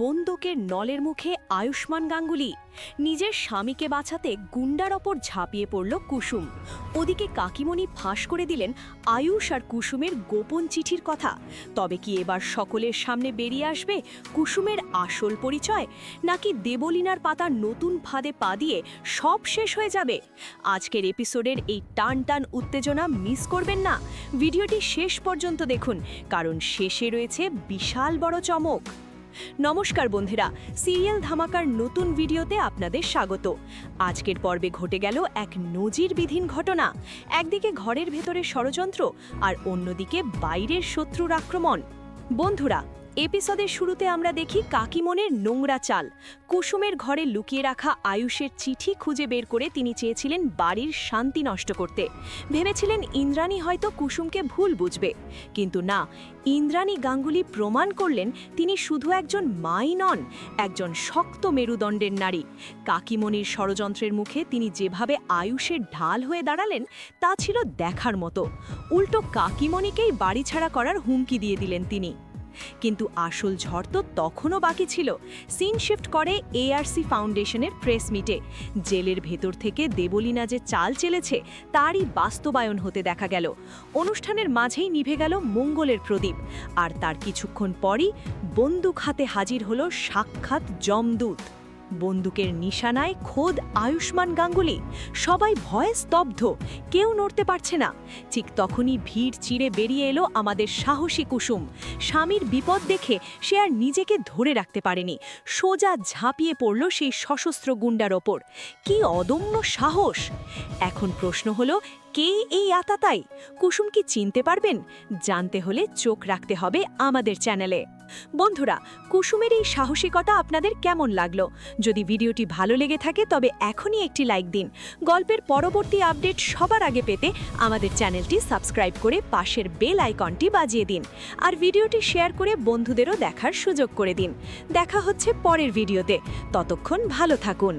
বন্দুকের নলের মুখে আয়ুষ্মান গাঙ্গুলি। নিজের স্বামীকে বাঁচাতে গুন্ডার ওপর ঝাঁপিয়ে পড়ল কুসুম। ওদিকে কাকিমণি ফাঁস করে দিলেন আয়ুষ আর কুসুমের গোপন চিঠির কথা। তবে কি এবার সকলের সামনে বেরিয়ে আসবে কুসুমের আসল পরিচয়, নাকি দেবলীনার পাতার নতুন ফাঁদে পা দিয়ে সব শেষ হয়ে যাবে? আজকের এপিসোডের এই টান টান উত্তেজনা মিস করবেন না। ভিডিওটি শেষ পর্যন্ত দেখুন, কারণ শেষে রয়েছে বিশাল বড় চমক। নমস্কার বন্ধুরা, সিরিয়াল ধামাকার নতুন ভিডিওতে আপনাদের স্বাগত। আজকের পর্বে ঘটে গেল এক নজিরবিধীন ঘটনা। একদিকে ঘরের ভেতরে ষড়যন্ত্র আর অন্যদিকে বাইরের শত্রুর আক্রমণ। বন্ধুরা এপিসোডের শুরুতে আমরা দেখি কাকিমনের নোংরা চাল। কুসুমের ঘরে লুকিয়ে রাখা আয়ুষের চিঠি খুঁজে বের করে তিনি চেয়েছিলেন বাড়ির শান্তি নষ্ট করতে। ভেবেছিলেন ইন্দ্রাণী হয়তো কুসুমকে ভুল বুঝবে। কিন্তু না, ইন্দ্রাণী গাঙ্গুলি প্রমাণ করলেন তিনি শুধু একজন মাই নন, একজন শক্ত মেরুদণ্ডের নারী। কাকিমণির ষড়যন্ত্রের মুখে তিনি যেভাবে আয়ুষের ঢাল হয়ে দাঁড়ালেন, তা ছিল দেখার মতো। উল্টো কাকিমণিকেই বাড়ি ছাড়া করার হুমকি দিয়ে দিলেন তিনি। কিন্তু আসল ঝড় তো তখনও বাকি ছিল। সিন শিফট করে এআরসি ফাউন্ডেশনের প্রেস মিটে। জেলের ভেতর থেকে দেবলীনা যে চাল চেলেছে, তারই বাস্তবায়ন হতে দেখা গেল। অনুষ্ঠানের মাঝেই নিভে গেল মঙ্গলের প্রদীপ। আর তার কিছুক্ষণ পরই বন্দুক হাতে হাজির হল সাক্ষাৎ জমদূত। বন্দুকের নিশানায় খোদ আয়ুষ্মান গাঙ্গুলি। সবাই ভয়ে স্তব্ধ, কেউ নড়তে পারছে না। ঠিক তখনই ভিড় চিড়ে বেরিয়ে এলো আমাদের সাহসী কুসুম। স্বামীর বিপদ দেখে সে আর নিজেকে ধরে রাখতে পারেনি। সোজা ঝাঁপিয়ে পড়ল সেই সশস্ত্র গুন্ডার ওপর। কি অদম্য সাহস! এখন প্রশ্ন হলো, কে এই আতাতাই? কুসুম কি চিনতে পারবেন? জানতে হলে চোখ রাখতে হবে আমাদের চ্যানেলে। বন্ধুরা, কুসুমের এই সাহসিকতা আপনাদের কেমন লাগল? যদি ভিডিওটি ভালো লেগে থাকে, তবে এখনই একটি লাইক দিন। গল্পের পরবর্তী আপডেট সবার আগে পেতে আমাদের চ্যানেলটি সাবস্ক্রাইব করে পাশের বেল আইকনটি বাজিয়ে দিন। আর ভিডিওটি শেয়ার করে বন্ধুদেরও দেখার সুযোগ করে দিন। দেখা হচ্ছে পরের ভিডিওতে। ততক্ষণ ভালো থাকুন।